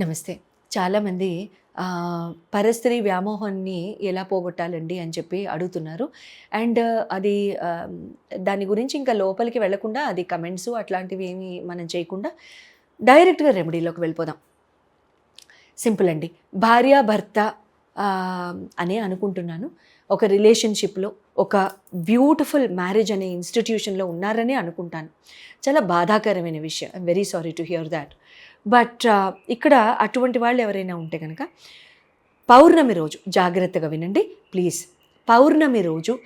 నమస్తే. చాలామంది పరస్త్రీ వ్యామోహాన్ని ఎలా పోగొట్టాలండి అని చెప్పి అడుగుతున్నారు. అండ్ అది దాని గురించి ఇంకా లోపలికి వెళ్ళకుండా అది కమెంట్స్ అట్లాంటివి ఏమి మనం చేయకుండా డైరెక్ట్గా రెమెడీలోకి వెళ్ళిపోదాం. సింపుల్ అండి. భార్య భర్త అనే అనుకుంటున్నాను. ఒక రిలేషన్షిప్లో ఒక బ్యూటిఫుల్ మ్యారేజ్ అనే ఇన్స్టిట్యూషన్లో ఉన్నారని అనుకుంటాను. చాలా బాధాకరమైన విషయం. I'm very sorry to hear that. But ఇక్కడ అటువంటి వాళ్ళు ఎవరైనా ఉంటే కనుక పౌర్ణమి రోజు జాగ్రత్తగా వినండి. ప్లీజ్. పౌర్ణమి రోజు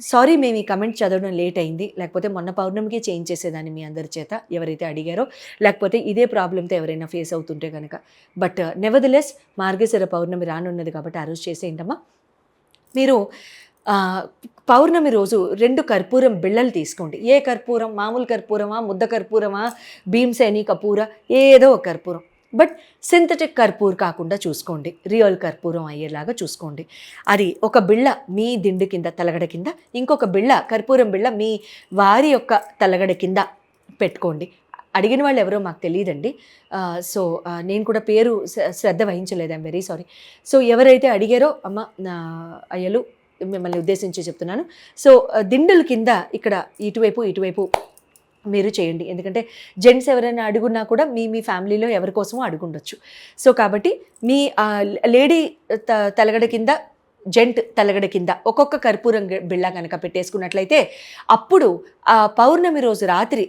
సారీ మేము ఈ కమెంట్ చదవడం లేట్ అయింది. లేకపోతే మొన్న పౌర్ణమికి చేంజ్ చేసేదాన్ని మీ అందరి చేత ఎవరైతే అడిగారో. లేకపోతే ఇదే ప్రాబ్లంతో ఎవరైనా ఫేస్ అవుతుంటే కనుక బట్ నెవదలెస్ మార్గశిర పౌర్ణమి రానున్నది కాబట్టి ఆ రోజు చేసేయంటమ్మా. మీరు పౌర్ణమి రోజు రెండు కర్పూరం బిళ్ళలు తీసుకోండి. ఏ కర్పూరం? మామూలు కర్పూరమా? ముద్ద కర్పూరమా? భీమ్సేని కపూర? ఏదో ఒక కర్పూరం. బట్ సింథటిక్ కర్పూర్ కాకుండా చూసుకోండి. రియల్ కర్పూరం అయ్యేలాగా చూసుకోండి. అది ఒక బిళ్ళ మీ దిండు కింద తలగడ కింద ఇంకొక బిళ్ళ కర్పూరం బిళ్ళ మీ వారి యొక్క తలగడ కింద పెట్టుకోండి. అడిగిన వాళ్ళు ఎవరో మాకు తెలియదండి. సో నేను కూడా పేరు శ్ర- శ్రద్ధ వహించలేదు ఐమ్ వెరీ సారీ సో ఎవరైతే అడిగారో అమ్మ నా అయ్యలు మిమ్మల్ని ఉద్దేశించి చెప్తున్నాను. సో దిండుల కింద ఇక్కడ ఇటువైపు ఇటువైపు మీరు చేయండి. ఎందుకంటే జెంట్స్ ఎవరైనా అడుగున్నా కూడా మీ మీ ఫ్యామిలీలో ఎవరి కోసమో అడుగుండొచ్చు. సో కాబట్టి మీ లేడీ త- తలగడ కింద జెంట్ తలగడ కింద ఒక్కొక్క కర్పూరం బిళ్ళ కనుక పెట్టేసుకున్నట్లయితే అప్పుడు ఆ పౌర్ణమి రోజు రాత్రి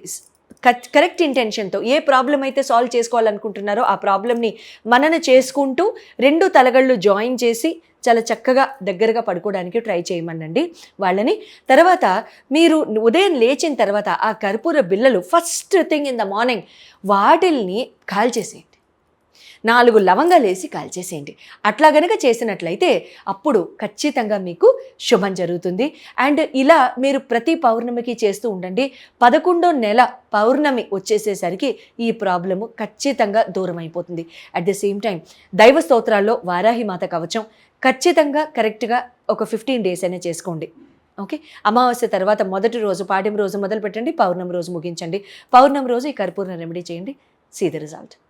కరెక్ట్ కరెక్ట్ ఇంటెన్షన్తో ఏ ప్రాబ్లం అయితే సాల్వ్ చేసుకోవాలనుకుంటున్నారో ఆ ప్రాబ్లమ్ని మనన చేసుకుంటూ రెండు తలగళ్ళు జాయిన్ చేసి చాలా చక్కగా దగ్గరగా పడుకోవడానికి ట్రై చేయమనండి. వాళ్ళని తర్వాత మీరు ఉదయం లేచిన తర్వాత ఆ కర్పూర బిళ్ళలు first thing in the morning వాటిల్ని కాల్చేసి నాలుగు లవంగాలు వేసి కాల్చేసేయండి. అట్లా గనక చేసినట్లయితే అప్పుడు ఖచ్చితంగా మీకు శుభం జరుగుతుంది. అండ్ ఇలా మీరు ప్రతి పౌర్ణమికి చేస్తూ ఉండండి. పదకొండో నెల పౌర్ణమి వచ్చేసేసరికి ఈ ప్రాబ్లము ఖచ్చితంగా దూరం అయిపోతుంది అట్ ద సేమ్ టైం దైవ స్తోత్రాల్లో వారాహి మాత కవచం ఖచ్చితంగా కరెక్ట్గా ఒక ఫిఫ్టీన్ డేస్ అయినా చేసుకోండి. ఓకే? అమావాస్య తర్వాత మొదటి రోజు పాడ్యం రోజు మొదలు పెట్టండి పౌర్ణమి రోజు ముగించండి. పౌర్ణమి రోజు ఈ కర్పూరం రెమెడీ చేయండి. See the result.